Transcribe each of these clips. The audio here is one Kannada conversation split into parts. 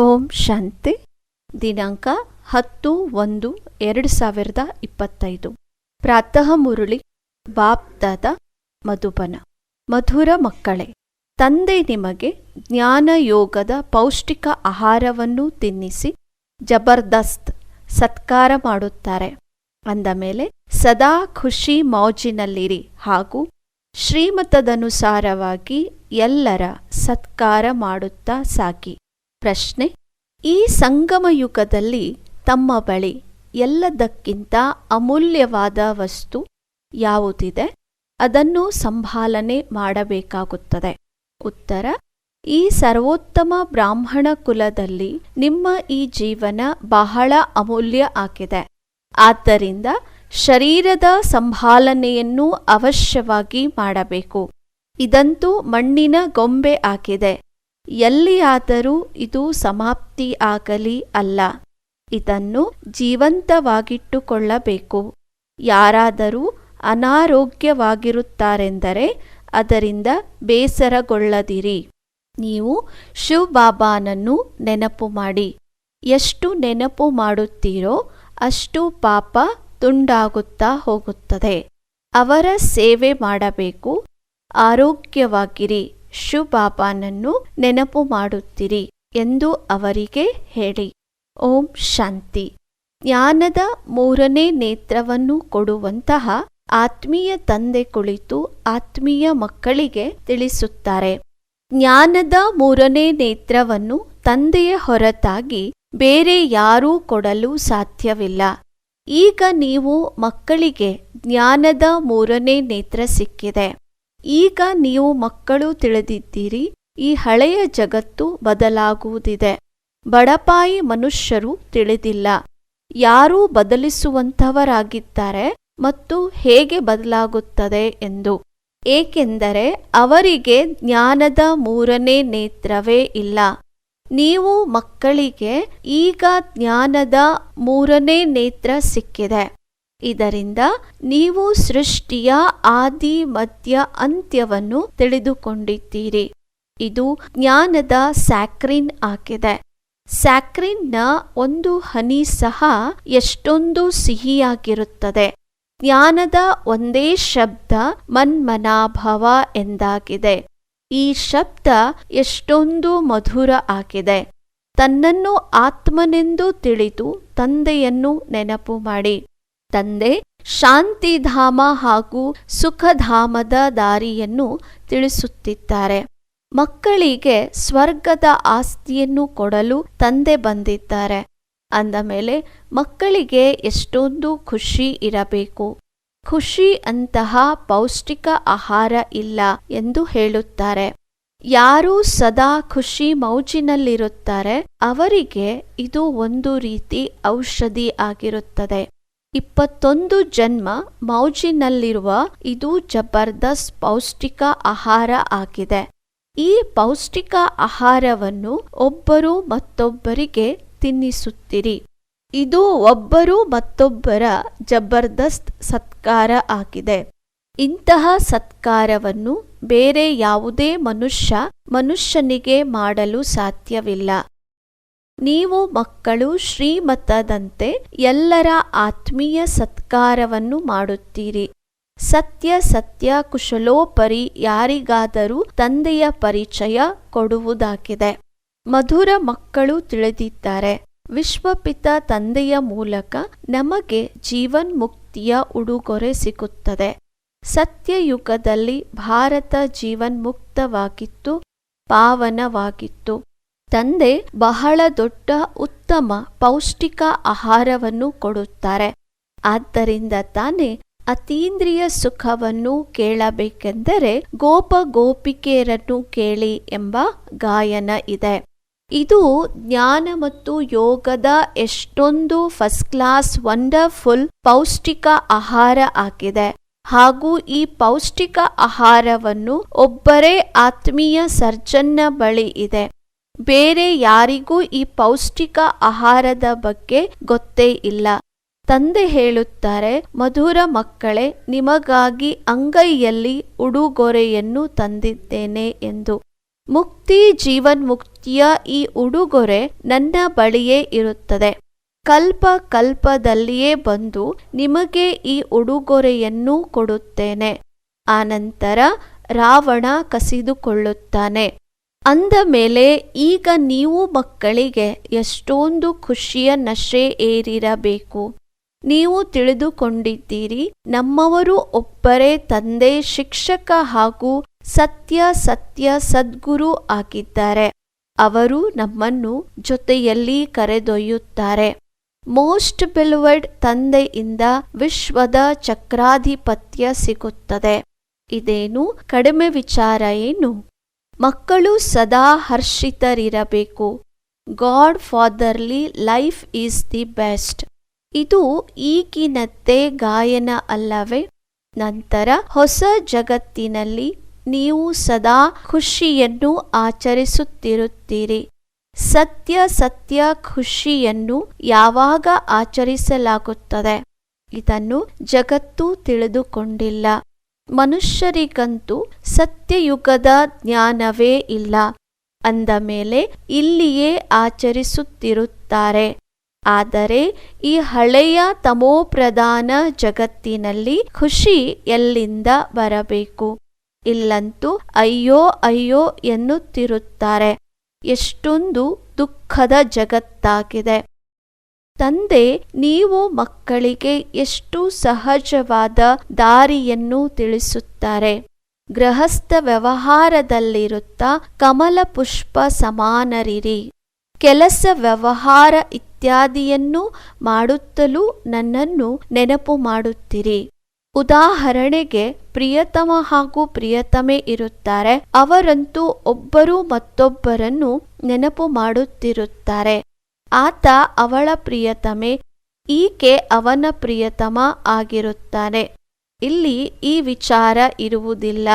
ಓಂ ಶಾಂತಿ. ದಿನಾಂಕ ಹತ್ತು ಒಂದು ಎರಡು ಸಾವಿರದ ಇಪ್ಪತ್ತೈದು. ಪ್ರಾತಃ ಮುರುಳಿ ಬಾಪ್ದಾದ ಮಧುಬನ. ಮಧುರ ಮಕ್ಕಳೇ, ತಂದೆ ನಿಮಗೆ ಜ್ಞಾನಯೋಗದ ಪೌಷ್ಟಿಕ ಆಹಾರವನ್ನು ತಿನ್ನಿಸಿ ಜಬರ್ದಸ್ತ್ ಸತ್ಕಾರ ಮಾಡುತ್ತಾರೆ. ಅಂದ ಮೇಲೆ ಸದಾ ಖುಷಿ ಮೌಜಿನಲ್ಲಿರಿ ಹಾಗೂ ಶ್ರೀಮತದನುಸಾರವಾಗಿ ಎಲ್ಲರ ಸತ್ಕಾರ ಮಾಡುತ್ತಾ ಸಾಗಿ ಪ್ರಶ್ನೆ. ಈ ಸಂಗಮಯುಗದಲ್ಲಿ ತಮ್ಮ ಬಳಿ ಎಲ್ಲದಕ್ಕಿಂತ ಅಮೂಲ್ಯವಾದ ವಸ್ತು ಯಾವುದಿದೆ? ಅದನ್ನು ಸಂಭಾಲನೆ ಮಾಡಬೇಕಾಗುತ್ತದೆ. ಉತ್ತರ. ಈ ಸರ್ವೋತ್ತಮ ಬ್ರಾಹ್ಮಣ ಕುಲದಲ್ಲಿ ನಿಮ್ಮ ಈ ಜೀವನ ಬಹಳ ಅಮೂಲ್ಯ ಆಗಿದೆ. ಆದ್ದರಿಂದ ಶರೀರದ ಸಂಭಾಲನೆಯನ್ನು ಅವಶ್ಯವಾಗಿ ಮಾಡಬೇಕು. ಇದಂತೂ ಮಣ್ಣಿನ ಗೊಂಬೆ ಆಗಿದೆ. ಎಲ್ಲಿಯಾದರೂ ಇದು ಸಮಾಪ್ತಿ ಆಗಲಿ ಅಲ್ಲ. ಇದನ್ನು ಜೀವಂತವಾಗಿಟ್ಟುಕೊಳ್ಳಬೇಕು. ಯಾರಾದರೂ ಅನಾರೋಗ್ಯವಾಗಿರುತ್ತಾರೆಂದರೆ ಅದರಿಂದ ಬೇಸರಗೊಳ್ಳದಿರಿ. ನೀವು ಶಿವ್ ಬಾಬಾನನ್ನು ನೆನಪು ಮಾಡಿ. ಎಷ್ಟು ನೆನಪು ಮಾಡುತ್ತೀರೋ ಅಷ್ಟು ಪಾಪ ತುಂಡಾಗುತ್ತಾ ಹೋಗುತ್ತದೆ. ಅವರ ಸೇವೆ ಮಾಡಬೇಕು. ಆರೋಗ್ಯವಾಗಿರಿ. ಶಿವಬಾಬಾನನ್ನು ನೆನಪು ಮಾಡುತ್ತೀರಿ ಎಂದು ಅವರಿಗೆ ಹೇಳಿ. ಓಂ ಶಾಂತಿ. ಜ್ಞಾನದ ಮೂರನೇ ನೇತ್ರವನ್ನು ಕೊಡುವಂತಹ ಆತ್ಮೀಯ ತಂದೆ ಕುಳಿತು ಆತ್ಮೀಯ ಮಕ್ಕಳಿಗೆ ತಿಳಿಸುತ್ತಾರೆ. ಜ್ಞಾನದ ಮೂರನೇ ನೇತ್ರವನ್ನು ತಂದೆಯ ಹೊರತಾಗಿ ಬೇರೆ ಯಾರೂ ಕೊಡಲು ಸಾಧ್ಯವಿಲ್ಲ. ಈಗ ನೀವು ಮಕ್ಕಳಿಗೆ ಜ್ಞಾನದ ಮೂರನೇ ನೇತ್ರ ಸಿಕ್ಕಿದೆ. ಈಗ ನೀವು ಮಕ್ಕಳು ತಿಳಿದಿದ್ದೀರಿ, ಈ ಹಳೆಯ ಜಗತ್ತು ಬದಲಾಗುವುದಿದೆ. ಬಡಪಾಯಿ ಮನುಷ್ಯರು ತಿಳಿದಿಲ್ಲ. ಯಾರೂ ಬದಲಿಸುವಂಥವರಾಗಿದ್ದಾರೆ ಮತ್ತು ಹೇಗೆ ಬದಲಾಗುತ್ತದೆ ಎಂದು. ಏಕೆಂದರೆ ಅವರಿಗೆ ಜ್ಞಾನದ ಮೂರನೇ ನೇತ್ರವೇ ಇಲ್ಲ. ನೀವು ಮಕ್ಕಳಿಗೆ ಈಗ ಜ್ಞಾನದ ಮೂರನೇ ನೇತ್ರ ಸಿಕ್ಕಿದೆ. ಇದರಿಂದ ನೀವು ಸೃಷ್ಟಿಯ ಆದಿ ಮಧ್ಯ ಅಂತ್ಯವನ್ನು ತಿಳಿದುಕೊಂಡಿದ್ದೀರಿ. ಇದು ಜ್ಞಾನದ ಸ್ಯಾಕ್ರಿನ್ ಆಗಿದೆ. ಸ್ಯಾಕ್ರಿನ್ನ ಒಂದು ಹನಿ ಸಹ ಎಷ್ಟೊಂದು ಸಿಹಿಯಾಗಿರುತ್ತದೆ. ಜ್ಞಾನದ ಒಂದೇ ಶಬ್ದ ಮನ್ಮನಾಭವ ಎಂದಾಗಿದೆ. ಈ ಶಬ್ದ ಎಷ್ಟೊಂದು ಮಧುರ ಆಗಿದೆ. ತನ್ನನ್ನು ಆತ್ಮನೆಂದು ತಿಳಿದು ತಂದೆಯನ್ನು ನೆನಪು ಮಾಡಿ. ತಂದೆ ಶಾಂತಿಧಾಮ ಹಾಗೂ ಸುಖಧಾಮದ ದಾರಿಯನ್ನು ತಿಳಿಸುತ್ತಿದ್ದಾರೆ. ಮಕ್ಕಳಿಗೆ ಸ್ವರ್ಗದ ಆಸ್ತಿಯನ್ನು ಕೊಡಲು ತಂದೆ ಬಂದಿದ್ದಾರೆ. ಅಂದ ಮೇಲೆ ಮಕ್ಕಳಿಗೆ ಎಷ್ಟೊಂದು ಖುಷಿ ಇರಬೇಕು. ಖುಷಿ ಅಂತಹ ಪೌಷ್ಟಿಕ ಆಹಾರ ಇಲ್ಲ ಎಂದು ಹೇಳುತ್ತಾರೆ. ಯಾರು ಸದಾ ಖುಷಿ ಮೌಜಿನಲ್ಲಿರುತ್ತಾರೆ, ಅವರಿಗೆ ಇದು ಒಂದು ರೀತಿ ಔಷಧಿ ಆಗಿರುತ್ತದೆ. ಇಪ್ಪತ್ತೊಂದು ಜನ್ಮ ಮೌಜಿನಲ್ಲಿರುವ ಇದು ಜಬರ್ದಸ್ತ್ ಪೌಷ್ಟಿಕ ಆಹಾರ ಆಗಿದೆ. ಈ ಪೌಷ್ಟಿಕ ಆಹಾರವನ್ನು ಒಬ್ಬರು ಮತ್ತೊಬ್ಬರಿಗೆ ತಿನ್ನಿಸುತ್ತಿರಿ. ಇದು ಒಬ್ಬರು ಮತ್ತೊಬ್ಬರ ಜಬರ್ದಸ್ತ್ ಸತ್ಕಾರ ಆಗಿದೆ. ಇಂತಹ ಸತ್ಕಾರವನ್ನು ಬೇರೆ ಯಾವುದೇ ಮನುಷ್ಯ ಮನುಷ್ಯನಿಗೆ ಮಾಡಲು ಸಾಧ್ಯವಿಲ್ಲ. ನೀವು ಮಕ್ಕಳು ಶ್ರೀಮತದಂತೆ ಎಲ್ಲರ ಆತ್ಮೀಯ ಸತ್ಕಾರವನ್ನು ಮಾಡುತ್ತೀರಿ. ಸತ್ಯ ಸತ್ಯ ಕುಶಲೋಪರಿ ಯಾರಿಗಾದರೂ ತಂದೆಯ ಪರಿಚಯ ಕೊಡುವುದಾಗಿದೆ. ಮಧುರ ಮಕ್ಕಳು ತಿಳಿದಿದ್ದಾರೆ. ವಿಶ್ವಪಿತ ತಂದೆಯ ಮೂಲಕ ನಮಗೆ ಜೀವನ್ಮುಕ್ತಿಯ ಉಡುಗೊರೆ ಸಿಗುತ್ತದೆ. ಸತ್ಯಯುಗದಲ್ಲಿ ಭಾರತ ಜೀವನ್ಮುಕ್ತವಾಗಿತ್ತು, ಪಾವನವಾಗಿತ್ತು. ತಂದೆ ಬಹಳ ದೊಡ್ಡ ಉತ್ತಮ ಪೌಷ್ಟಿಕ ಆಹಾರವನ್ನು ಕೊಡುತ್ತಾರೆ. ಆದ್ದರಿಂದ ತಾನೇ ಅತೀಂದ್ರಿಯ ಸುಖವನ್ನು ಕೇಳಬೇಕೆಂದರೆ ಗೋಪ ಗೋಪಿಕೆಯರನ್ನು ಕೇಳಿ ಎಂಬ ಗಾಯನ ಇದೆ. ಇದು ಜ್ಞಾನ ಮತ್ತು ಯೋಗದ ಎಷ್ಟೊಂದು ಫಸ್ಟ್ ಕ್ಲಾಸ್ ವಂಡರ್ಫುಲ್ ಪೌಷ್ಟಿಕ ಆಹಾರ ಆಗಿದೆ. ಹಾಗೂ ಈ ಪೌಷ್ಟಿಕ ಆಹಾರವನ್ನು ಒಬ್ಬರೇ ಆತ್ಮೀಯ ಸರ್ಜನ್ನ ಬಳಿ ಇದೆ. ಬೇರೆ ಯಾರಿಗೂ ಈ ಪೌಷ್ಟಿಕ ಆಹಾರದ ಬಗ್ಗೆ ಗೊತ್ತೇ ಇಲ್ಲ. ತಂದೆ ಹೇಳುತ್ತಾರೆ, ಮಧುರ ಮಕ್ಕಳೇ, ನಿಮಗಾಗಿ ಅಂಗೈಯಲ್ಲಿ ಉಡುಗೊರೆಯನ್ನು ತಂದಿದ್ದೇನೆ ಎಂದು. ಮುಕ್ತಿ ಜೀವನ್ ಮುಕ್ತಿಯ ಈ ಉಡುಗೊರೆ ನನ್ನ ಬಳಿಯೇ ಇರುತ್ತದೆ. ಕಲ್ಪ ಕಲ್ಪದಲ್ಲಿಯೇ ಬಂದು ನಿಮಗೆ ಈ ಉಡುಗೊರೆಯನ್ನು ಕೊಡುತ್ತೇನೆ. ಆನಂತರ ರಾವಣ ಕಸಿದುಕೊಳ್ಳುತ್ತಾನೆ. ಅಂದ ಮೇಲೆ ಈಗ ನೀವು ಮಕ್ಕಳಿಗೆ ಎಷ್ಟೊಂದು ಖುಷಿಯ ನಶೆ ಏರಿರಬೇಕು. ನೀವು ತಿಳಿದುಕೊಂಡಿದ್ದೀರಿ, ನಮ್ಮವರು ಒಬ್ಬರೇ ತಂದೆ, ಶಿಕ್ಷಕ ಹಾಗೂ ಸತ್ಯ ಸತ್ಯ ಸದ್ಗುರು ಆಗಿದ್ದಾರೆ. ಅವರು ನಮ್ಮನ್ನು ಜೊತೆಯಲ್ಲಿ ಕರೆದೊಯ್ಯುತ್ತಾರೆ. ಮೋಸ್ಟ್ ಬಿಲ್ವರ್ಡ್ ತಂದೆಯಿಂದ ವಿಶ್ವದ ಚಕ್ರಾಧಿಪತ್ಯ ಸಿಗುತ್ತದೆ. ಇದೇನು ಕಡಿಮೆ ವಿಚಾರ ಏನು? ಮಕ್ಕಳು ಸದಾ ಹರ್ಷಿತರಿರಬೇಕು. God fatherly life is the best ಇದು ಈಗಿನತ್ತೆ ಗಾಯನ ಅಲ್ಲವೇ? ನಂತರ ಹೊಸ ಜಗತ್ತಿನಲ್ಲಿ ನೀವು ಸದಾ ಖುಷಿಯನ್ನು ಆಚರಿಸುತ್ತಿರುತ್ತೀರಿ. ಸತ್ಯ ಸತ್ಯ ಖುಷಿಯನ್ನು ಯಾವಾಗ ಆಚರಿಸಲಾಗುತ್ತದೆ? ಇದನ್ನು ಜಗತ್ತು ತಿಳಿದುಕೊಂಡಿಲ್ಲ. ಮನುಷ್ಯರಿಗಂತೂ ಸತ್ಯಯುಗದ ಜ್ಞಾನವೇ ಇಲ್ಲ. ಅಂದ ಮೇಲೆ ಇಲ್ಲಿಯೇ ಆಚರಿಸುತ್ತಿರುತ್ತಾರೆ. ಆದರೆ ಈ ಹಳೆಯ ತಮೋಪ್ರಧಾನ ಜಗತ್ತಿನಲ್ಲಿ ಖುಷಿ ಎಲ್ಲಿಂದ ಬರಬೇಕು? ಇಲ್ಲಂತೂ ಅಯ್ಯೋ ಅಯ್ಯೋ ಎನ್ನುತ್ತಿರುತ್ತಾರೆ. ಎಷ್ಟೊಂದು ದುಃಖದ ಜಗತ್ತಾಗಿದೆ. ತಂದೆ, ನೀವು ಮಕ್ಕಳಿಗೆ ಎಷ್ಟು ಸಹಜವಾದ ದಾರಿಯನ್ನು ತಿಳಿಸುತ್ತಾರೆ. ಗೃಹಸ್ಥ ವ್ಯವಹಾರದಲ್ಲಿರುತ್ತಾ ಕಮಲ ಪುಷ್ಪ ಸಮಾನರಿರಿ. ಕೆಲಸ ವ್ಯವಹಾರ ಇತ್ಯಾದಿಯನ್ನು ಮಾಡುತ್ತಲೂ ನನ್ನನ್ನು ನೆನಪು ಮಾಡುತ್ತಿರಿ. ಉದಾಹರಣೆಗೆ, ಪ್ರಿಯತಮ ಹಾಗೂ ಪ್ರಿಯತಮೆ ಇರುತ್ತಾರೆ. ಅವರಂತೂ ಒಬ್ಬರು ಮತ್ತೊಬ್ಬರನ್ನು ನೆನಪು ಮಾಡುತ್ತಿರುತ್ತಾರೆ. ಆತ ಅವಳ ಪ್ರಿಯತಮೆ, ಈಕೆ ಅವನ ಪ್ರಿಯತಮ ಆಗಿರುತ್ತಾನೆ. ಇಲ್ಲಿ ಈ ವಿಚಾರ ಇರುವುದಿಲ್ಲ.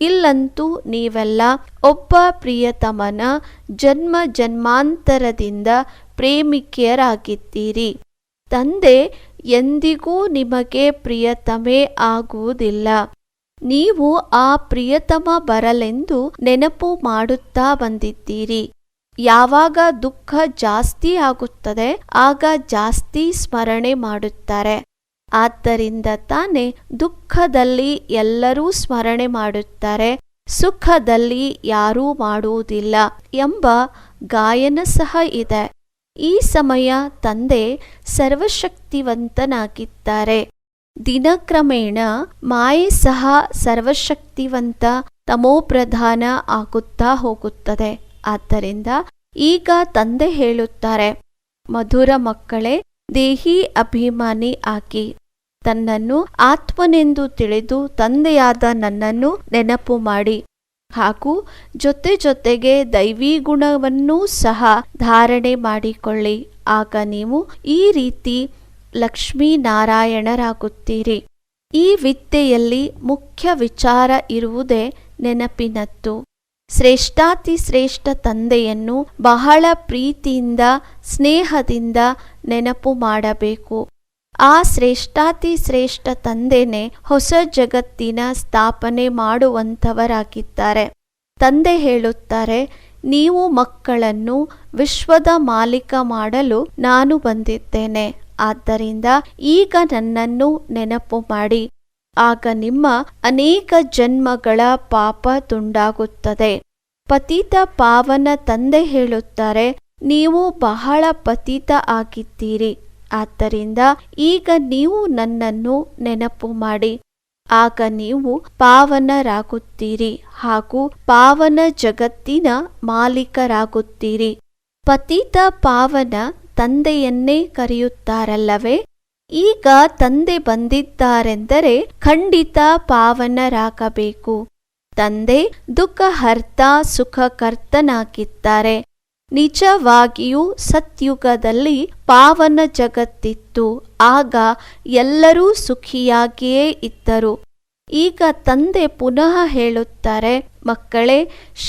ಇಲ್ಲಂತೂ ನೀವೆಲ್ಲ ಒಬ್ಬ ಪ್ರಿಯತಮನ ಜನ್ಮ ಜನ್ಮಾಂತರದಿಂದ ಪ್ರೇಮಿಕೆಯರಾಗಿದ್ದೀರಿ. ತಂದೆ ಎಂದಿಗೂ ನಿಮಗೆ ಪ್ರಿಯತಮೆ ಆಗುವುದಿಲ್ಲ. ನೀವು ಆ ಪ್ರಿಯತಮ ಬರಲೆಂದು ನೆನಪು ಮಾಡುತ್ತಾ ಬಂದಿದ್ದೀರಿ. ಯಾವಾಗ ದುಃಖ ಜಾಸ್ತಿ ಆಗುತ್ತದೆ, ಆಗ ಜಾಸ್ತಿ ಸ್ಮರಣೆ ಮಾಡುತ್ತಾರೆ. ಆದ್ದರಿಂದ ತಾನೇ ದುಃಖದಲ್ಲಿ ಎಲ್ಲರೂ ಸ್ಮರಣೆ ಮಾಡುತ್ತಾರೆ, ಸುಖದಲ್ಲಿ ಯಾರೂ ಮಾಡುವುದಿಲ್ಲ ಎಂಬ ಗಾಯನ ಸಹ ಇದೆ. ಈ ಸಮಯ ತಂದೆ ಸರ್ವಶಕ್ತಿವಂತನಾಗಿದ್ದಾರೆ. ದಿನಕ್ರಮೇಣ ಮಾಯೆ ಸಹ ಸರ್ವಶಕ್ತಿವಂತ ತಮೋಪ್ರಧಾನ ಆಗುತ್ತಾ ಹೋಗುತ್ತದೆ. ಆದ್ದರಿಂದ ಈಗ ತಂದೆ ಹೇಳುತ್ತಾರೆ, ಮಧುರ ಮಕ್ಕಳೇ, ದೇಹಿ ಅಭಿಮಾನಿ ಆಕಿ. ತನ್ನನ್ನು ಆತ್ಮನೆಂದು ತಿಳಿದು ತಂದೆಯಾದ ನನ್ನನ್ನು ನೆನಪು ಮಾಡಿ. ಹಾಗೂ ಜೊತೆ ಜೊತೆಗೆ ದೈವಿ ಗುಣವನ್ನೂ ಸಹ ಧಾರಣೆ ಮಾಡಿಕೊಳ್ಳಿ. ಆಗ ನೀವು ಈ ರೀತಿ ಲಕ್ಷ್ಮೀನಾರಾಯಣರಾಗುತ್ತೀರಿ. ಈ ವಿದ್ಯೆಯಲ್ಲಿ ಮುಖ್ಯ ವಿಚಾರ ಇರುವುದೇ ನೆನಪಿನತ್ತು ಶ್ರೇಷ್ಠಾತಿ ಶ್ರೇಷ್ಠ ತಂದೆಯನ್ನು ಬಹಳ ಪ್ರೀತಿಯಿಂದ, ಸ್ನೇಹದಿಂದ ನೆನಪು ಮಾಡಬೇಕು. ಆ ಶ್ರೇಷ್ಠಾತಿ ಶ್ರೇಷ್ಠ ತಂದೆನೇ ಹೊಸ ಜಗತ್ತಿನ ಸ್ಥಾಪನೆ ಮಾಡುವಂಥವರಾಗಿದ್ದಾರೆ. ತಂದೆ ಹೇಳುತ್ತಾರೆ, ನೀವು ಮಕ್ಕಳನ್ನು ವಿಶ್ವದ ಮಾಲೀಕ ಮಾಡಲು ನಾನು ಬಂದಿದ್ದೇನೆ. ಆದ್ದರಿಂದ ಈಗ ನನ್ನನ್ನು ನೆನಪು ಮಾಡಿ. ಆಗ ನಿಮ್ಮ ಅನೇಕ ಜನ್ಮಗಳ ಪಾಪ ತುಂಡಾಗುತ್ತದೆ. ಪತಿತ ಪಾವನ ತಂದೆ ಹೇಳುತ್ತಾರೆ, ನೀವು ಬಹಳ ಪತಿತ ಆಗಿದ್ದೀರಿ. ಆದ್ದರಿಂದ ಈಗ ನೀವು ನನ್ನನ್ನು ನೆನಪು ಮಾಡಿ. ಆಗ ನೀವು ಪಾವನರಾಗುತ್ತೀರಿ ಹಾಗೂ ಪಾವನ ಜಗತ್ತಿನ ಮಾಲೀಕರಾಗುತ್ತೀರಿ. ಪತಿತ ಪಾವನ ತಂದೆಯನ್ನೇ ಕರೆಯುತ್ತಾರಲ್ಲವೇ? ಈಗ ತಂದೆ ಬಂದಿದ್ದಾರೆಂದರೆ ಖಂಡಿತ ಪಾವನರಾಗಬೇಕು. ತಂದೆ ದುಃಖ ಹರ್ತ ಸುಖ ಸುಖಕರ್ತನಾಗಿದ್ದಾರೆ ನಿಜವಾಗಿಯೂ ಸತ್ಯುಗದಲ್ಲಿ ಪಾವನ ಜಗತ್ತಿತ್ತು. ಆಗ ಎಲ್ಲರೂ ಸುಖಿಯಾಗಿಯೇ ಇದ್ದರು. ಈಗ ತಂದೆ ಪುನಃ ಹೇಳುತ್ತಾರೆ, ಮಕ್ಕಳೇ,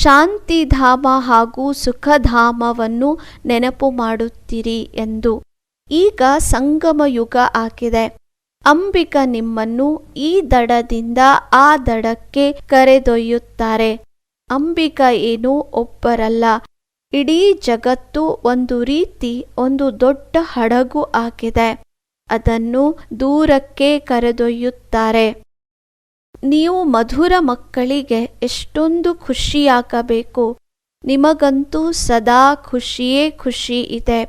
ಶಾಂತಿಧಾಮ ಹಾಗೂ ಸುಖಧಾಮವನ್ನು ನೆನಪು ಮಾಡುತ್ತೀರಿ ಎಂದು. ಈಗ ಸಂಗಮ ಯುಗ ಆಗಿದೆ. ಅಂಬಿಕ ನಿಮ್ಮನ್ನು ಈ ದಡದಿಂದ ಆ ದಡಕ್ಕೆ ಕರೆದೊಯ್ಯುತ್ತಾರೆ. ಅಂಬಿಕ ಏನು ಒಬ್ಬರಲ್ಲ. ಇಡೀ ಜಗತ್ತು ಒಂದು ರೀತಿ, ಒಂದು ದೊಡ್ಡ ಹಡಗು ಆಗಿದೆ. ಅದನ್ನು ದೂರಕ್ಕೆ ಕರೆದೊಯ್ಯುತ್ತಾರೆ. ನೀವು ಮಧುರ ಮಕ್ಕಳಿಗೆ ಎಷ್ಟೊಂದು ಖುಷಿಯಾಗಬೇಕು. ನಿಮಗಂತೂ ಸದಾ ಖುಷಿಯೇ ಖುಷಿ ಇದೆ.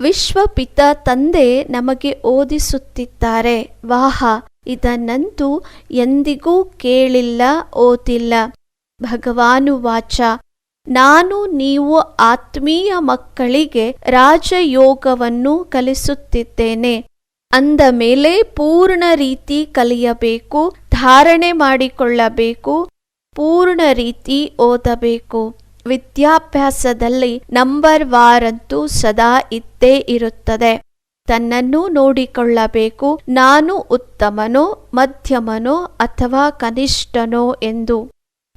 ವಿಶ್ವಪಿತ ತಂದೆ ನಮಗೆ ಓದಿಸುತ್ತಿದ್ದಾರೆ. ವಾಹ, ಇದನ್ನಂತೂ ಎಂದಿಗೂ ಕೇಳಿಲ್ಲ, ಓದಿಲ್ಲ. ಭಗವಾನು ವಾಚ, ನಾನು ನೀವು ಆತ್ಮೀಯ ಮಕ್ಕಳಿಗೆ ರಾಜಯೋಗವನ್ನು ಕಲಿಸುತ್ತಿದ್ದೇನೆ. ಅಂದ ಮೇಲೆ ಪೂರ್ಣ ರೀತಿ ಕಲಿಯಬೇಕು, ಧಾರಣೆ ಮಾಡಿಕೊಳ್ಳಬೇಕು, ಪೂರ್ಣ ರೀತಿ ಓದಬೇಕು. ವಿದ್ಯಾಭ್ಯಾಸದಲ್ಲಿ ನಂಬರ್ ವಾರಂತೂ ಸದಾ ಇದ್ದೇ ಇರುತ್ತದೆ. ತನ್ನನ್ನು ನೋಡಿಕೊಳ್ಳಬೇಕು. ನಾನು ಉತ್ತಮನೋ, ಮಧ್ಯಮನೋ ಅಥವಾ ಕನಿಷ್ಠನೋ ಎಂದು.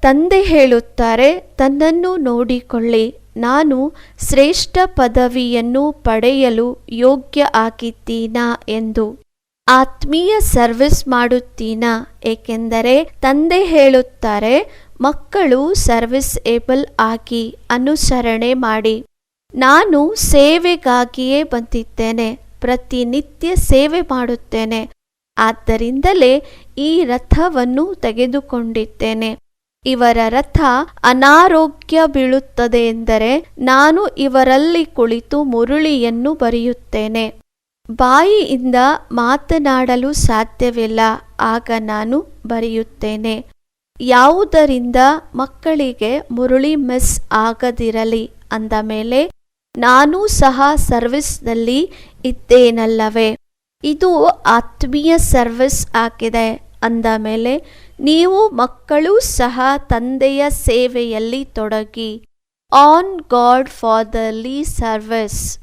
ತಂದೆ ಹೇಳುತ್ತಾರೆ, ತನ್ನನ್ನು ನೋಡಿಕೊಳ್ಳಿ. ನಾನು ಶ್ರೇಷ್ಠ ಪದವಿಯನ್ನು ಪಡೆಯಲು ಯೋಗ್ಯ ಆಗಿದ್ದೀನಾ? ಎಂದು. ಆತ್ಮೀಯ ಸರ್ವಿಸ್ ಮಾಡುತ್ತೀನಾ? ಏಕೆಂದರೆ ತಂದೆ ಹೇಳುತ್ತಾರೆ ಮಕ್ಕಳು ಸರ್ವಿಸ್ ಏಬಲ್ ಆಗಿ ಅನುಸರಣೆ ಮಾಡಿ, ನಾನು ಸೇವೆಗಾಗಿಯೇ ಬಂದಿದ್ದೇನೆ, ಪ್ರತಿನಿತ್ಯ ಸೇವೆ ಮಾಡುತ್ತೇನೆ. ಆದ್ದರಿಂದಲೇ ಈ ರಥವನ್ನು ತೆಗೆದುಕೊಂಡಿದ್ದೇನೆ. ಇವರ ರಥ ಅನಾರೋಗ್ಯ ಬೀಳುತ್ತದೆ ಎಂದರೆ ನಾನು ಇವರಲ್ಲಿ ಕುಳಿತು ಮುರುಳಿಯನ್ನು ಬರೆಯುತ್ತೇನೆ. ಬಾಯಿಯಿಂದ ಮಾತನಾಡಲು ಸಾಧ್ಯವಿಲ್ಲ, ಆಗ ನಾನು ಬರೆಯುತ್ತೇನೆ. ಯಾವುದರಿಂದ ಮಕ್ಕಳಿಗೆ ಮುರುಳಿ ಮಿಸ್ ಆಗದಿರಲಿ ಅಂದ ಮೇಲೆ, ನಾನೂ ಸಹ ಸರ್ವಿಸ್ನಲ್ಲಿ ಇದ್ದೇನಲ್ಲವೇ? ಇದು ಆತ್ಮೀಯ ಸರ್ವಿಸ್ ಆಗಿದೆ ಅಂದ ಮೇಲೆ, ನೀವು ಮಕ್ಕಳು ಸಹ ತಂದೆಯ ಸೇವೆಯಲ್ಲಿ ತೊಡಗಿ. On god fatherly service.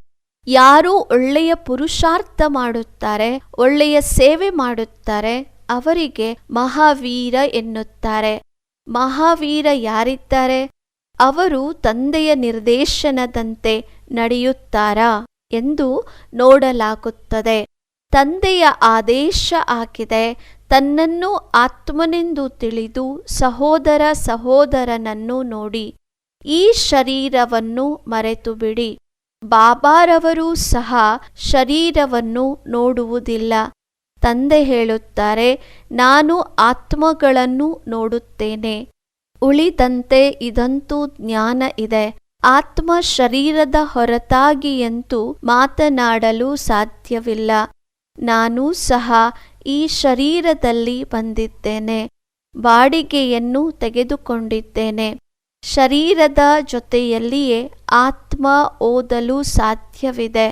ಯಾರು ಒಳ್ಳೆಯ ಪುರುಷಾರ್ಥ ಮಾಡುತ್ತಾರೆ, ಒಳ್ಳೆಯ ಸೇವೆ ಮಾಡುತ್ತಾರೆ ಅವರಿಗೆ ಮಹಾವೀರ ಎನ್ನುತ್ತಾರೆ. ಮಹಾವೀರ ಯಾರಿದ್ದಾರೆ? ಅವರು ತಂದೆಯ ನಿರ್ದೇಶನದಂತೆ ನಡೆಯುತ್ತಾರಾ ಎಂದು ನೋಡಲಾಗುತ್ತದೆ. ತಂದೆಯ ಆದೇಶ ಆಗಿದೆ, ತನ್ನನ್ನು ಆತ್ಮನೆಂದು ತಿಳಿದು ಸಹೋದರ ಸಹೋದರನನ್ನು ನೋಡಿ. ಈ ಶರೀರವನ್ನು ಮರೆತು ಬಿಡಿ ಬಾಬಾರವರು ಸಹ ಶರೀರವನ್ನು ನೋಡುವುದಿಲ್ಲ. ತಂದೆ ಹೇಳುತ್ತಾರೆ, ನಾನು ಆತ್ಮಗಳನ್ನು ನೋಡುತ್ತೇನೆ. ಉಳಿದಂತೆ ಇದಂತೂ ಜ್ಞಾನ ಇದೆ. ಆತ್ಮ ಶರೀರದ ಹೊರತಾಗಿಯಂತೂ ಮಾತನಾಡಲು ಸಾಧ್ಯವಿಲ್ಲ. ನಾನು ಸಹ ಈ ಶರೀರದಲ್ಲಿ ಬಂದಿದ್ದೇನೆ. ಬಾಡಿಗೆಯನ್ನು ತೆಗೆದುಕೊಂಡಿದ್ದೇನೆ. ಶರೀರದ ಜೊತೆಯಲ್ಲಿಯೇ ಆತ್ಮ ಓದಲು ಸಾಧ್ಯವಿದೆ.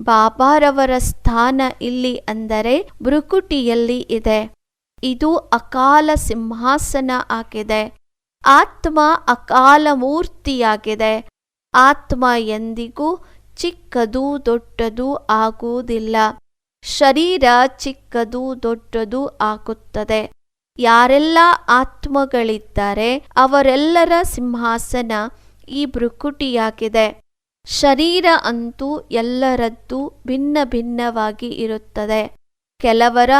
ಬಾಬಾರವರ ಸ್ಥಾನ ಇಲ್ಲಿ ಅಂದರೆ ಬೃಕುಟಿಯಲ್ಲಿ ಇದೆ. ಇದು ಅಕಾಲ ಸಿಂಹಾಸನ ಆಗಿದೆ. ಆತ್ಮ ಅಕಾಲ ಮೂರ್ತಿಯಾಗಿದೆ. ಆತ್ಮ ಎಂದಿಗೂ ಚಿಕ್ಕದು ದೊಡ್ಡದು ಆಗುವುದಿಲ್ಲ. ಶರೀರ ಚಿಕ್ಕದು ದೊಡ್ಡದು ಆಗುತ್ತದೆ. ಯಾರೆಲ್ಲ ಆತ್ಮಗಳಿದ್ದಾರೆ ಅವರೆಲ್ಲರ ಸಿಂಹಾಸನ ಈ ಭೃಕುಟಿಯಾಗಿದೆ ಶರೀರ ಅಂತೂ ಎಲ್ಲರದ್ದು ಭಿನ್ನ ಭಿನ್ನವಾಗಿ ಇರುತ್ತದೆ. ಕೆಲವರ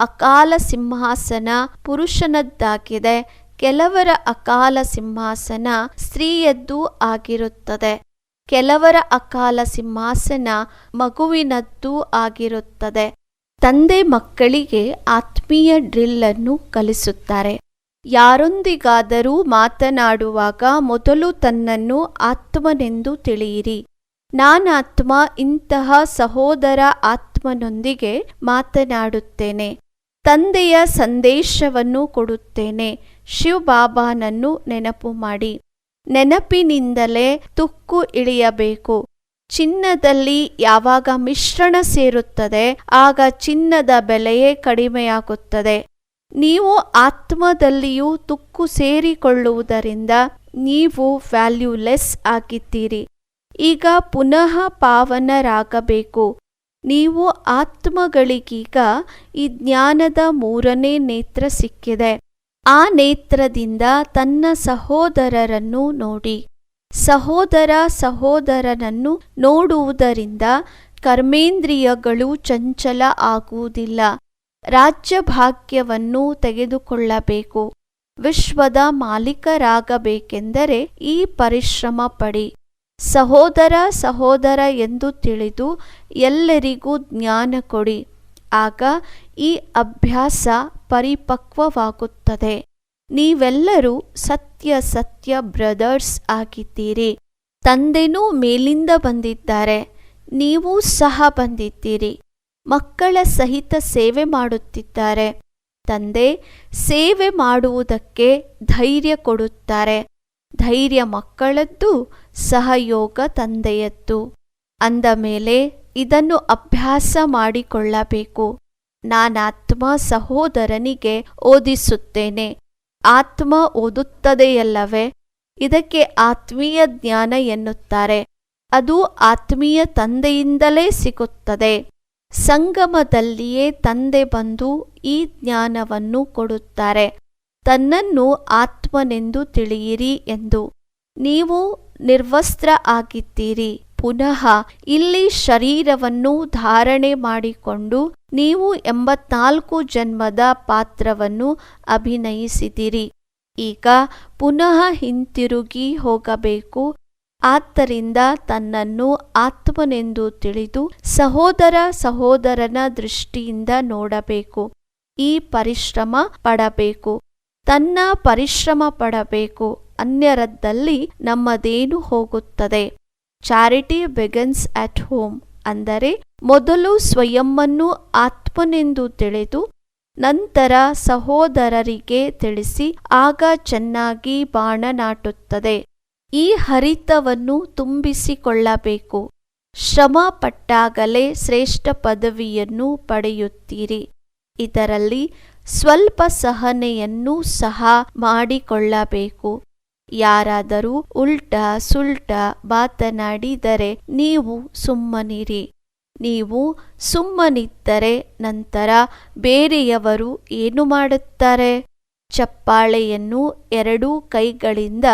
ಅಕಾಲ ಸಿಂಹಾಸನ ಪುರುಷನದ್ದಾಗಿದೆ, ಕೆಲವರ ಅಕಾಲ ಸಿಂಹಾಸನ ಸ್ತ್ರೀಯದ್ದು ಆಗಿರುತ್ತದೆ. ಕೆಲವರ ಅಕಾಲ ಸಿಂಹಾಸನ ಮಗುವಿನದ್ದು ಆಗಿರುತ್ತದೆ. ತಂದೆ ಮಕ್ಕಳಿಗೆ ಆತ್ಮೀಯ ಡ್ರಿಲ್ಲನ್ನು ಕಲಿಸುತ್ತಾರೆ. ಯಾರೊಂದಿಗಾದರೂ ಮಾತನಾಡುವಾಗ ಮೊದಲು ತನ್ನನ್ನು ಆತ್ಮನೆಂದು ತಿಳಿಯಿರಿ. ನಾನಾತ್ಮ ಇಂತಹ ಸಹೋದರ ಆತ್ಮನೊಂದಿಗೆ ಮಾತನಾಡುತ್ತೇನೆ. ತಂದೆಯ ಸಂದೇಶವನ್ನು ಕೊಡುತ್ತೇನೆ. ಶಿವಬಾಬಾನನ್ನು ನೆನಪು ಮಾಡಿ. ನೆನಪಿನಿಂದಲೇ ತುಕ್ಕು ಇಳಿಯಬೇಕು. ಚಿನ್ನದಲ್ಲಿ ಯಾವಾಗ ಮಿಶ್ರಣ ಸೇರುತ್ತದೆ, ಆಗ ಚಿನ್ನದ ಬೆಲೆಯೇ ಕಡಿಮೆಯಾಗುತ್ತದೆ. ನೀವು ಆತ್ಮದಲ್ಲಿಯೂ ತುಕ್ಕು ಸೇರಿಕೊಳ್ಳುವುದರಿಂದ ನೀವು ವ್ಯಾಲ್ಯೂಲೆಸ್ ಆಗಿದ್ದೀರಿ. ಈಗ ಪುನಃ ಪಾವನರಾಗಬೇಕು. ನೀವು ಆತ್ಮಗಳಿಗೀಗ ಈ ಜ್ಞಾನದ ಮೂರನೇ ನೇತ್ರ ಸಿಕ್ಕಿದೆ. ಆ ನೇತ್ರದಿಂದ ತನ್ನ ಸಹೋದರರನ್ನು ನೋಡಿ. ಸಹೋದರ ಸಹೋದರನನ್ನು ನೋಡುವುದರಿಂದ ಕರ್ಮೇಂದ್ರಿಯಗಳು ಚಂಚಲ ಆಗುವುದಿಲ್ಲ. ರಾಜ್ಯಭಾಗ್ಯವನ್ನು ತೆಗೆದುಕೊಳ್ಳಬೇಕು. ವಿಶ್ವದ ಮಾಲೀಕರಾಗಬೇಕೆಂದರೆ ಈ ಪರಿಶ್ರಮ ಪಡಿ. ಸಹೋದರ ಸಹೋದರ ಎಂದು ತಿಳಿದು ಎಲ್ಲರಿಗೂ ಜ್ಞಾನ ಕೊಡಿ. ಆಗ ಈ ಅಭ್ಯಾಸ ಪರಿಪಕ್ವವಾಗುತ್ತದೆ. ನೀವೆಲ್ಲರೂ ಸತ್ಯ ಸತ್ಯ ಬ್ರದರ್ಸ್ ಆಗಿದ್ದೀರಿ. ತಂದೆನೂ ಮೇಲಿಂದ ಬಂದಿದ್ದಾರೆ. ನೀವು ಸಹ ಬಂದಿದ್ದೀರಿ. ಮಕ್ಕಳ ಸಹಿತ ಸೇವೆ ಮಾಡುತ್ತಿದ್ದಾರೆ. ತಂದೆ ಸೇವೆ ಮಾಡುವುದಕ್ಕೆ ಧೈರ್ಯ ಕೊಡುತ್ತಾರೆ. ಧೈರ್ಯ ಮಕ್ಕಳದ್ದು, ಸಹಯೋಗ ತಂದೆಯದ್ದು. ಅಂದ ಮೇಲೆ ಇದನ್ನು ಅಭ್ಯಾಸ ಮಾಡಿಕೊಳ್ಳಬೇಕು. ನಾನಾತ್ಮ ಸಹೋದರನಿಗೆ ಓದಿಸುತ್ತೇನೆ. ಆತ್ಮ ಓದುತ್ತದೆಯಲ್ಲವೇ? ಇದಕ್ಕೆ ಆತ್ಮೀಯ ಜ್ಞಾನ ಎನ್ನುತ್ತಾರೆ. ಅದು ಆತ್ಮೀಯ ತಂದೆಯಿಂದಲೇ ಸಿಗುತ್ತದೆ. ಸಂಗಮದಲ್ಲಿಯೇ ತಂದೆ ಬಂದು ಈ ಜ್ಞಾನವನ್ನು ಕೊಡುತ್ತಾರೆ. ತನ್ನನ್ನು ಆತ್ಮನೆಂದು ತಿಳಿಯಿರಿ ಎಂದು. ನೀವು ನಿರ್ವಸ್ತ್ರ ಆಗಿದ್ದೀರಿ. ಪುನಃ ಇಲ್ಲಿ ಶರೀರವನ್ನು ಧಾರಣೆ ಮಾಡಿಕೊಂಡು ನೀವು ಎಂಬತ್ನಾಲ್ಕು ಜನ್ಮದ ಪಾತ್ರವನ್ನು ಅಭಿನಯಿಸಿದಿರಿ. ಈಗ ಪುನಃ ಹಿಂತಿರುಗಿ ಹೋಗಬೇಕು. ಆದ್ದರಿಂದ ತನ್ನನ್ನು ಆತ್ಮನೆಂದು ತಿಳಿದು ಸಹೋದರ ಸಹೋದರನ ದೃಷ್ಟಿಯಿಂದ ನೋಡಬೇಕು. ಈ ಪರಿಶ್ರಮ ಪಡಬೇಕು. ತನ್ನ ಪರಿಶ್ರಮ ಪಡಬೇಕು. ಅನ್ಯರದ್ದಲ್ಲಿ ನಮ್ಮದೇನು ಹೋಗುತ್ತದೆ? ಚಾರಿಟಿ ಬೆಗನ್ಸ್ ಅಟ್ ಹೋಮ್ ಅಂದರೆ ಮೊದಲು ಸ್ವಯಂವನ್ನು ಆತ್ಮನೆಂದು ತಿಳಿದು ನಂತರ ಸಹೋದರರಿಗೆ ತಿಳಿಸಿ ಆಗ ಚೆನ್ನಾಗಿ ಬಾಣ ನಾಟುತ್ತದೆ ಈ ಹರಿತವನ್ನು ತುಂಬಿಸಿಕೊಳ್ಳಬೇಕು. ಶ್ರಮ ಪಟ್ಟಾಗಲೇ ಶ್ರೇಷ್ಠ ಪದವಿಯನ್ನು ಪಡೆಯುತ್ತೀರಿ. ಇದರಲ್ಲಿ ಸ್ವಲ್ಪ ಸಹನೆಯನ್ನು ಸಹ ಮಾಡಿಕೊಳ್ಳಬೇಕು. ಯಾರಾದರೂ ಉಲ್ಟ ಸುಲ್ಟ ಮಾತನಾಡಿದರೆ ನೀವು ಸುಮ್ಮನಿರಿ. ನೀವು ಸುಮ್ಮನಿದ್ದರೆ ನಂತರ ಬೇರೆಯವರು ಏನು ಮಾಡುತ್ತಾರೆ? ಚಪ್ಪಾಳೆಯನ್ನು ಎರಡೂ ಕೈಗಳಿಂದ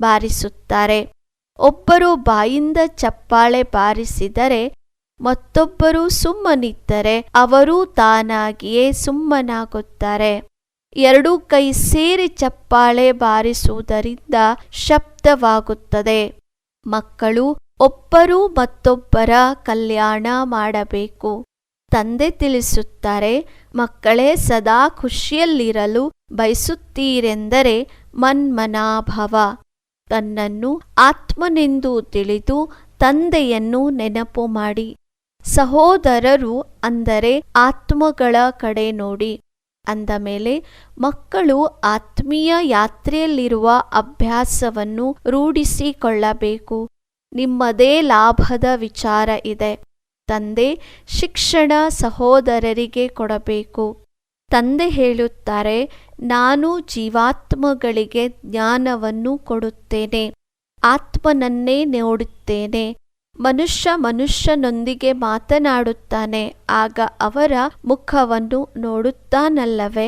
ಬಾರಿಸುತ್ತಾರೆ. ಒಬ್ಬರು ಬಾಯಿಂದ ಚಪ್ಪಾಳೆ ಬಾರಿಸಿದರೆ ಮತ್ತೊಬ್ಬರು ಸುಮ್ಮನಿದ್ದರೆ ಅವರು ತಾನಾಗಿಯೇ ಸುಮ್ಮನಾಗುತ್ತಾರೆ. ಎರಡೂ ಕೈ ಸೇರಿ ಚಪ್ಪಾಳೆ ಬಾರಿಸುವುದರಿಂದ ಶಬ್ದವಾಗುತ್ತದೆ. ಮಕ್ಕಳು ಒಬ್ಬರು ಮತ್ತೊಬ್ಬರ ಕಲ್ಯಾಣ ಮಾಡಬೇಕು. ತಂದೆ ತಿಳಿಸುತ್ತಾರೆ, ಮಕ್ಕಳೇ ಸದಾ ಖುಷಿಯಲ್ಲಿರಲು ಬಯಸುತ್ತೀರೆಂದರೆ ಮನ್ಮನಾಭವ. ತನ್ನನ್ನು ಆತ್ಮನೆಂದು ತಿಳಿದು ತಂದೆಯನ್ನು ನೆನಪು ಮಾಡಿ. ಸಹೋದರರು ಅಂದರೆ ಆತ್ಮಗಳ ಕಡೆ ನೋಡಿ. ಅಂದ ಮೇಲೆ ಮಕ್ಕಳು ಆತ್ಮೀಯ ಯಾತ್ರೆಯಲ್ಲಿರುವ ಅಭ್ಯಾಸವನ್ನು ರೂಢಿಸಿಕೊಳ್ಳಬೇಕು. ನಿಮ್ಮದೇ ಲಾಭದ ವಿಚಾರ ಇದೆ. ತಂದೆ ಶಿಕ್ಷಣ ಸಹೋದರರಿಗೆ ಕೊಡಬೇಕು. ತಂದೆ ಹೇಳುತ್ತಾರೆ, ನಾನು ಜೀವಾತ್ಮಗಳಿಗೆ ಜ್ಞಾನವನ್ನು ಕೊಡುತ್ತೇನೆ, ಆತ್ಮನನ್ನೇ ನೋಡುತ್ತೇನೆ. ಮನುಷ್ಯ ಮನುಷ್ಯನೊಂದಿಗೆ ಮಾತನಾಡುತ್ತಾನೆ, ಆಗ ಅವರ ಮುಖವನ್ನು ನೋಡುತ್ತಾನಲ್ಲವೇ?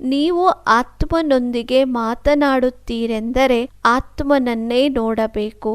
ನೀವು ಆತ್ಮನೊಂದಿಗೆ ಮಾತನಾಡುತ್ತೀರೆಂದರೆ ಆತ್ಮನನ್ನೇ ನೋಡಬೇಕು.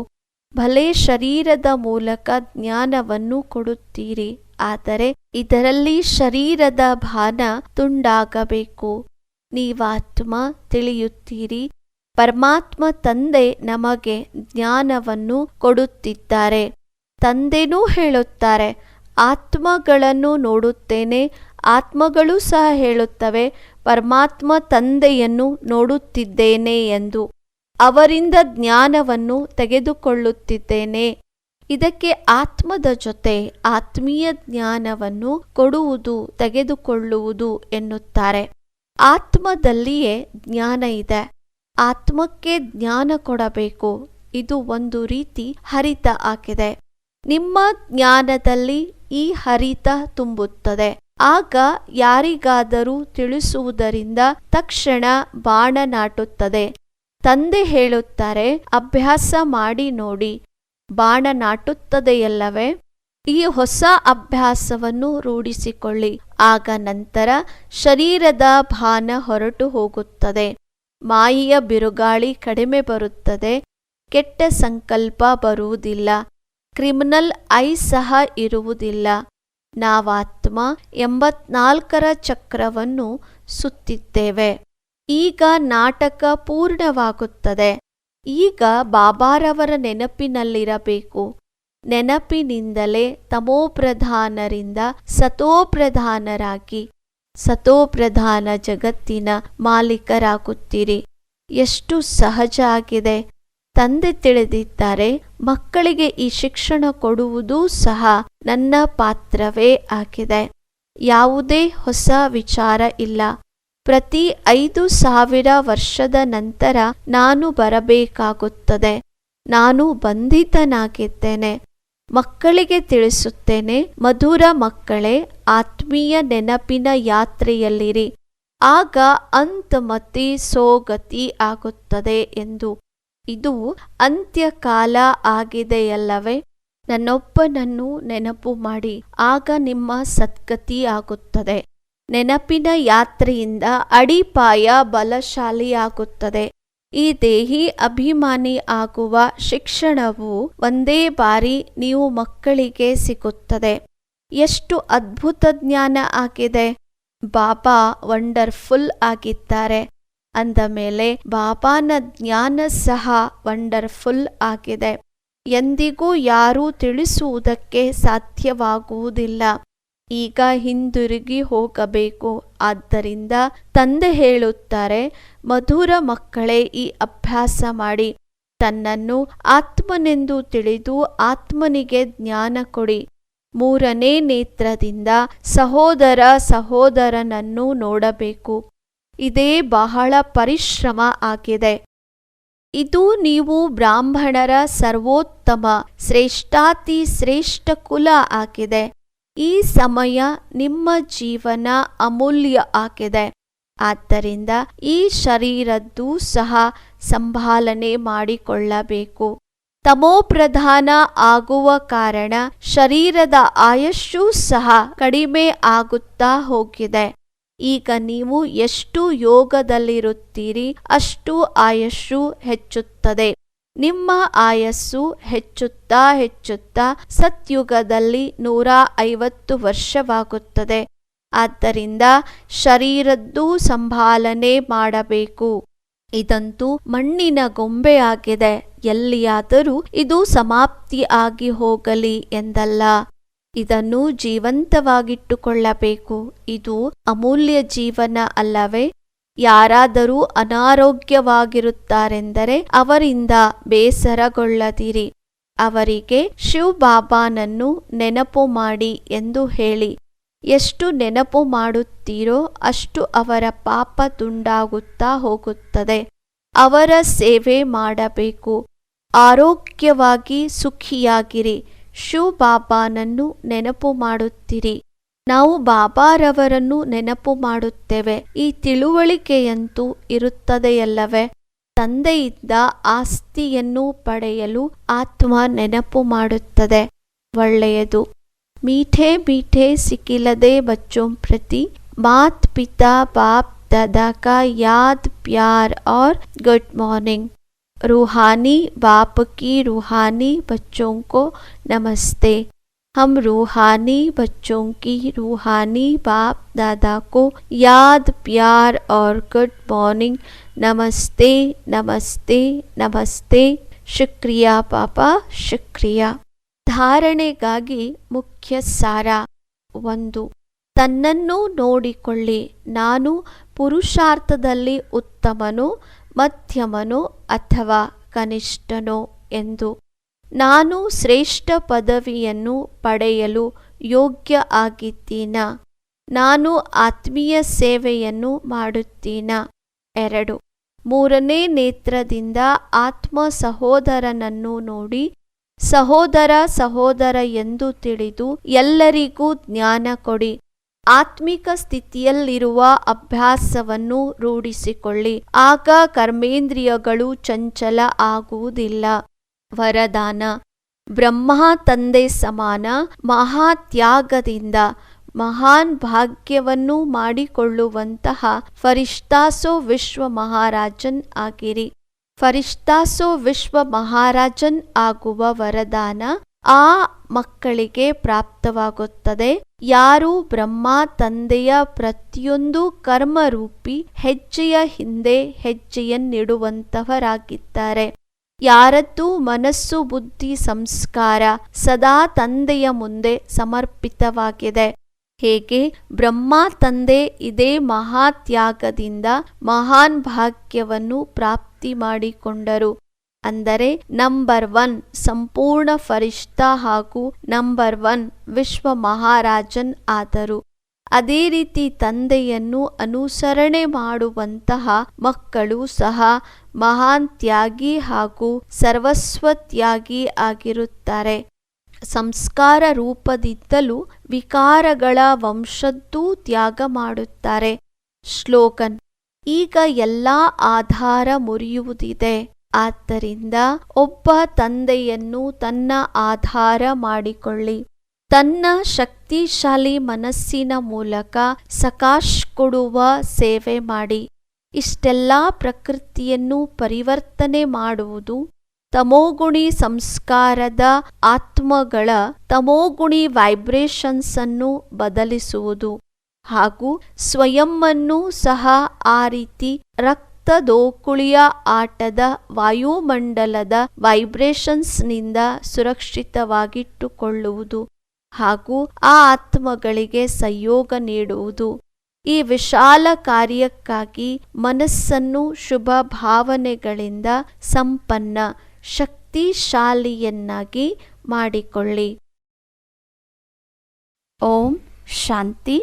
ಭಲೆ ಶರೀರದ ಮೂಲಕ ಜ್ಞಾನವನ್ನು ಕೊಡುತ್ತೀರಿ. ಆದರೆ ಇದರಲ್ಲಿ ಶರೀರದ ಭಾನ ತುಂಡಾಗಬೇಕು. ನೀವಾತ್ಮ, ತಿಳಿಯುತ್ತೀರಿ. ಪರಮಾತ್ಮ ತಂದೆ ನಮಗೆ ಜ್ಞಾನವನ್ನು ಕೊಡುತ್ತಿದ್ದಾರೆ. ತಂದೆನೂ ಹೇಳುತ್ತಾರೆ, ಆತ್ಮಗಳನ್ನು ನೋಡುತ್ತೇನೆ. ಆತ್ಮಗಳು ಸಹ ಹೇಳುತ್ತವೆ, ಪರಮಾತ್ಮ ತಂದೆಯನ್ನು ನೋಡುತ್ತಿದ್ದೇನೆ ಎಂದು. ಅವರಿಂದ ಜ್ಞಾನವನ್ನು ತೆಗೆದುಕೊಳ್ಳುತ್ತಿದ್ದೇನೆ. ಇದಕ್ಕೆ ಆತ್ಮದ ಜೊತೆ ಆತ್ಮೀಯ ಜ್ಞಾನವನ್ನು ಕೊಡುವುದು, ತೆಗೆದುಕೊಳ್ಳುವುದು ಎನ್ನುತ್ತಾರೆ. ಆತ್ಮದಲ್ಲಿಯೇ ಜ್ಞಾನ ಇದೆ. ಆತ್ಮಕ್ಕೆ ಜ್ಞಾನ ಕೊಡಬೇಕು. ಇದು ಒಂದು ರೀತಿ ಹರಿತ ಆಗಿದೆ. ನಿಮ್ಮ ಜ್ಞಾನದಲ್ಲಿ ಈ ಹರಿತ ತುಂಬುತ್ತದೆ. ಆಗ ಯಾರಿಗಾದರೂ ತಿಳಿಸುವುದರಿಂದ ತಕ್ಷಣ ಬಾಣ ನಾಟುತ್ತದೆ. ತಂದೆ ಹೇಳುತ್ತಾರೆ, ಅಭ್ಯಾಸ ಮಾಡಿ ನೋಡಿ. ಬಾಣ ನಾಟುತ್ತದೆಯಲ್ಲವೇ ಈ ಹೊಸ ಅಭ್ಯಾಸವನ್ನು ರೂಢಿಸಿಕೊಳ್ಳಿ. ಆಗ ನಂತರ ಶರೀರದ ಭಾನ ಹೊರಟು ಹೋಗುತ್ತದೆ. ಮಾಯಿಯ ಬಿರುಗಾಳಿ ಕಡಿಮೆ ಬರುತ್ತದೆ. ಕೆಟ್ಟ ಸಂಕಲ್ಪ ಬರುವುದಿಲ್ಲ. ಕ್ರಿಮಿನಲ್ ಐ ಸಹ ಇರುವುದಿಲ್ಲ. ನಾವಾತ್ಮ ಎಂಬತ್ನಾಲ್ಕರ ಚಕ್ರವನ್ನು ಸುತ್ತಿದ್ದೇವೆ. ಈಗ ನಾಟಕ ಪೂರ್ಣವಾಗುತ್ತದೆ. ಈಗ ಬಾಬಾರವರ ನೆನಪಿನಲ್ಲಿರಬೇಕು. ನೆನಪಿನಿಂದಲೇ ತಮೋಪ್ರಧಾನರಿಂದ ಸತೋಪ್ರಧಾನರಾಗಿ, ಸತೋಪ್ರಧಾನ ಜಗತ್ತಿನ ಮಾಲೀಕರಾಗುತ್ತೀರಿ. ಎಷ್ಟು ಸಹಜ ಆಗಿದೆ. ತಂದೆ ತಿಳಿದಿದ್ದಾರೆ ಮಕ್ಕಳಿಗೆ ಈ ಶಿಕ್ಷಣ ಕೊಡುವುದೂ ಸಹ ನನ್ನ ಪಾತ್ರವೇ ಆಗಿದೆ. ಯಾವುದೇ ಹೊಸ ವಿಚಾರ ಇಲ್ಲ. ಪ್ರತಿ ಐದು ಸಾವಿರ ವರ್ಷದ ನಂತರ ನಾನು ಬರಬೇಕಾಗುತ್ತದೆ. ನಾನು ಬಂಧಿತನಾಗಿದ್ದೇನೆ. ಮಕ್ಕಳಿಗೆ ತಿಳಿಸುತ್ತೇನೆ, ಮಧುರ ಮಕ್ಕಳೇ, ಆತ್ಮೀಯ ನೆನಪಿನ ಯಾತ್ರೆಯಲ್ಲಿರಿ. ಆಗ ಅಂತಮತಿ ಸೋಗತಿ ಆಗುತ್ತದೆ ಎಂದು. ಇದು ಅಂತ್ಯಕಾಲ ಆಗಿದೆಯಲ್ಲವೇ? ನನ್ನೊಬ್ಬನನ್ನು ನೆನಪು ಮಾಡಿ, ಆಗ ನಿಮ್ಮ ಸದ್ಗತಿ ಆಗುತ್ತದೆ. ನೆನಪಿನ ಯಾತ್ರೆಯಿಂದ ಅಡಿಪಾಯ ಬಲಶಾಲಿಯಾಗುತ್ತದೆ. ಈ ದೇಹಿ ಅಭಿಮಾನಿ ಆಗುವ ಶಿಕ್ಷಣವು ಒಂದೇ ಬಾರಿ ನೀವು ಮಕ್ಕಳಿಗೆ ಸಿಗುತ್ತದೆ. ಎಷ್ಟು ಅದ್ಭುತ ಜ್ಞಾನ ಆಗಿದೆ. ಬಾಬಾ ವಂಡರ್ಫುಲ್ ಆಗಿದ್ದಾರೆ. ಅಂದ ಮೇಲೆ ಬಾಬಾನ ಜ್ಞಾನ ಸಹ ವಂಡರ್ಫುಲ್ ಆಗಿದೆ. ಎಂದಿಗೂ ಯಾರೂ ತಿಳಿಸುವುದಕ್ಕೆ ಸಾಧ್ಯವಾಗುವುದಿಲ್ಲ. ಈಗ ಹಿಂದಿರುಗಿ ಹೋಗಬೇಕು. ಆದ್ದರಿಂದ ತಂದೆ ಹೇಳುತ್ತಾರೆ, ಮಧುರ ಮಕ್ಕಳೇ, ಈ ಅಭ್ಯಾಸ ಮಾಡಿ. ತನ್ನನ್ನು ಆತ್ಮನೆಂದು ತಿಳಿದು ಆತ್ಮನಿಗೆ ಜ್ಞಾನ ಕೊಡಿ. ಮೂರನೇ ನೇತ್ರದಿಂದ ಸಹೋದರ ಸಹೋದರನನ್ನು ನೋಡಬೇಕು. ಇದೇ ಬಹಳ ಪರಿಶ್ರಮ ಆಗಿದೆ. ಇದು ನೀವು ಬ್ರಾಹ್ಮಣರ ಸರ್ವೋತ್ತಮ, ಶ್ರೇಷ್ಠಾತಿ ಶ್ರೇಷ್ಠ ಕುಲ ಆಗಿದೆ. ಈ ಸಮಯ ನಿಮ್ಮ ಜೀವನ ಅಮೂಲ್ಯ ಆಗಿದೆ. ಆದ್ದರಿಂದ ಈ ಶರೀರದ್ದು ಸಹ ಸಂಭಾಲನೆ ಮಾಡಿಕೊಳ್ಳಬೇಕು. ತಮೋಪ್ರಧಾನ ಆಗುವ ಕಾರಣ ಶರೀರದ ಆಯಸ್ಸು ಸಹ ಕಡಿಮೆ ಆಗುತ್ತಾ ಹೋಗಿದೆ. ಈಗ ನೀವು ಎಷ್ಟು ಯೋಗದಲ್ಲಿರುತ್ತೀರಿ ಅಷ್ಟು ಆಯಸ್ಸು ಹೆಚ್ಚುತ್ತದೆ. ನಿಮ್ಮ ಆಯಸ್ಸು ಹೆಚ್ಚುತ್ತಾ ಹೆಚ್ಚುತ್ತಾ ಸತ್ಯುಗದಲ್ಲಿ ನೂರ ಐವತ್ತು ವರ್ಷವಾಗುತ್ತದೆ. ಆದ್ದರಿಂದ ಶರೀರದ್ದು ಸಂಭಾಲನೆ ಮಾಡಬೇಕು. ಇದಂತೂ ಮಣ್ಣಿನ ಗೊಂಬೆಯಾಗಿದೆ. ಎಲ್ಲಿಯಾದರೂ ಇದು ಸಮಾಪ್ತಿ ಆಗಿ ಹೋಗಲಿ ಎಂದಲ್ಲ. ಇದನ್ನು ಜೀವಂತವಾಗಿಟ್ಟುಕೊಳ್ಳಬೇಕು. ಇದು ಅಮೂಲ್ಯ ಜೀವನ ಅಲ್ಲವೇ? ಯಾರಾದರೂ ಅನಾರೋಗ್ಯವಾಗಿರುತ್ತಾರೆಂದರೆ ಅವರಿಂದ ಬೇಸರಗೊಳ್ಳದಿರಿ. ಅವರಿಗೆ ಶಿವ್ ಬಾಬಾನನ್ನು ನೆನಪು ಮಾಡಿ ಎಂದು ಹೇಳಿ. ಎಷ್ಟು ನೆನಪು ಮಾಡುತ್ತೀರೋ ಅಷ್ಟು ಅವರ ಪಾಪ ತುಂಡಾಗುತ್ತಾ ಹೋಗುತ್ತದೆ. ಅವರ ಸೇವೆ ಮಾಡಬೇಕು. ಆರೋಗ್ಯವಾಗಿ ಸುಖಿಯಾಗಿರಿ. ಶಿವ್ ಬಾಬಾನನ್ನು ನೆನಪು ಮಾಡುತ್ತೀರಿ. ನಾವು ಬಾಬಾರವರನ್ನು ನೆನಪು ಮಾಡುತ್ತೇವೆ ಈ ತಿಳುವಳಿಕೆಯಂತೂ ಇರುತ್ತದೆಯಲ್ಲವೇ ತಂದೆಯಿಂದ ಆಸ್ತಿಯನ್ನು ಪಡೆಯಲು ಆತ್ಮ ನೆನಪು ಮಾಡುತ್ತದೆ ಒಳ್ಳೆಯದು ಮೀಠೆ ಮೀಠೆ ಸಿಕ್ಕಿಲ್ಲದೆ ಬಚ್ಚೋಂ ಪ್ರತಿ ಮಾತ್ ಪಿತಾ ಬಾಪ್ दादा का याद प्यार और गुड मॉर्निंग रूहानी बाप की रूहानी बच्चों को नमस्ते हम रूहानी बच्चों की रूहानी बाप दादा को याद प्यार और गुड मॉर्निंग नमस्ते नमस्ते नमस्ते ಶುಕ್ರಿಯಾ ಪಾಪ ಶುಕ್ರಿಯಾ ಧಾರಣೆಗಾಗಿ ಮುಖ್ಯ ಸಾರ ಒಂದು ತನ್ನನ್ನು ನೋಡಿಕೊಳ್ಳಿ ನಾನು ಪುರುಷಾರ್ಥದಲ್ಲಿ ಉತ್ತಮನೋ ಮಧ್ಯಮನೋ ಅಥವಾ ಕನಿಷ್ಠನೋ ಎಂದು ನಾನು ಶ್ರೇಷ್ಠ ಪದವಿಯನ್ನು ಪಡೆಯಲು ಯೋಗ್ಯ ಆಗಿದ್ದೀನ? ನಾನು ಆತ್ಮೀಯ ಸೇವೆಯನ್ನು ಮಾಡುತ್ತೀನ? ಎರಡು. ಮೂರನೇ ನೇತ್ರದಿಂದ ಆತ್ಮ ಸಹೋದರನನ್ನು ನೋಡಿ, ಸಹೋದರ ಸಹೋದರ ಎಂದು ತಿಳಿದು ಎಲ್ಲರಿಗೂ ಜ್ಞಾನ ಕೊಡಿ. ಆತ್ಮಿಕ ಸ್ಥಿತಿಯಲ್ಲಿರುವ ಅಭ್ಯಾಸವನ್ನು ರೂಢಿಸಿಕೊಳ್ಳಿ. ಆಗ ಕರ್ಮೇಂದ್ರಿಯಗಳು ಚಂಚಲ ಆಗುವುದಿಲ್ಲ. ವರದಾನ. ಬ್ರಹ್ಮ ತಂದೆ ಸಮಾನ, ಮಹಾತ್ಯಾಗದಿಂದ ಮಹಾನ್ ಭಾಗ್ಯವನ್ನು ಮಾಡಿಕೊಳ್ಳುವಂತಹ ಫರಿಷ್ತಾಸೋ ವಿಶ್ವ ಮಹಾರಾಜನ್ ಆಗಿರಿ. ಫರಿಷ್ತಾಸೋ ವಿಶ್ವ ಮಹಾರಾಜನ್ ಆಗುವ ವರದಾನ ಆ ಮಕ್ಕಳಿಗೆ ಪ್ರಾಪ್ತವಾಗುತ್ತದೆ. ಯಾರು ಬ್ರಹ್ಮ ತಂದೆಯ ಪ್ರತಿಯೊಂದು ಕರ್ಮರೂಪಿ ಹೆಜ್ಜೆಯ ಹಿಂದೆ ಹೆಜ್ಜೆಯನ್ನಿಡುವಂತಹರಾಗಿದ್ದಾರೆ ಯಾರದ್ದು ಮನಸ್ಸು ಬುದ್ಧಿ ಸಂಸ್ಕಾರ ಸದಾ ತಂದೆಯ ಮುಂದೆ ಸಮರ್ಪಿತವಾಗಿದೆ. ಹೇಗೆ? ಬ್ರಹ್ಮ ತಂದೆ ಇದೇ ಮಹಾತ್ಯಾಗದಿಂದ ಮಹಾನ್ ಭಾಗ್ಯವನ್ನು ಪ್ರಾಪ್ತಿ ಮಾಡಿಕೊಂಡರು. ಅಂದರೆ, ನಂಬರ್ ಒನ್ ಸಂಪೂರ್ಣ ಫರಿಷ್ಠ ಹಾಗೂ ನಂಬರ್ ಒನ್ ವಿಶ್ವ ಮಹಾರಾಜನ್ ಆದರು. ಅದೇ ರೀತಿ ತಂದೆಯನ್ನು ಅನುಸರಣೆ ಮಾಡುವಂತಹ ಮಕ್ಕಳು ಸಹ ಮಹಾನ್ ತ್ಯಾಗಿ ಹಾಗೂ ಸರ್ವಸ್ವ ತ್ಯಾಗಿ ಆಗಿರುತ್ತಾರೆ. ಸಂಸ್ಕಾರ ರೂಪದಿದ್ದಲೂ ವಿಕಾರಗಳ ವಂಶದ್ದೂ ತ್ಯಾಗ ಮಾಡುತ್ತಾರೆ. ಶ್ಲೋಕನ್, ಈಗ ಎಲ್ಲ ಆಧಾರ ಮುರಿಯುವುದಿದೆ. ಆದ್ದರಿಂದ ಒಬ್ಬ ತಂದೆಯನ್ನು ತನ್ನ ಆಧಾರ ಮಾಡಿಕೊಳ್ಳಿ. ತನ್ನ ಶಕ್ತಿಶಾಲಿ ಮನಸ್ಸಿನ ಮೂಲಕ ಸಕಾಶ್ ಕೊಡುವ ಸೇವೆ ಮಾಡಿ. ಇಷ್ಟೆಲ್ಲ ಪ್ರಕೃತಿಯನ್ನು ಪರಿವರ್ತನೆ ಮಾಡುವುದು ತಮೋಗುಣಿ ಸಂಸ್ಕಾರದ ಆತ್ಮಗಳ ತಮೋಗುಣಿ ವೈಬ್ರೇಷನ್ಸ್ ಅನ್ನು ಬದಲಿಸುವುದು ಹಾಗೂ ಸ್ವಯಂವನ್ನು ಸಹ ಆ ರೀತಿ ರಕ್ತದೋಕುಳಿಯ ಆಟದ ವಾಯುಮಂಡಲದ ವೈಬ್ರೇಷನ್ಸ್ನಿಂದ ಸುರಕ್ಷಿತವಾಗಿಟ್ಟುಕೊಳ್ಳುವುದು ಹಾಗೂ ಆ ಆತ್ಮಗಳಿಗೆ ಸಂಯೋಗ ನೀಡುವುದು. ಈ ವಿಶಾಲ ಕಾರ್ಯಕ್ಕಾಗಿ ಮನಸ್ಸನ್ನು ಶುಭ ಭಾವನೆಗಳಿಂದ ಸಂಪನ್ನ ಶಕ್ತಿಶಾಲಿಯನ್ನಾಗಿ ಮಾಡಿಕೊಳ್ಳಿ. ಓಂ ಶಾಂತಿ.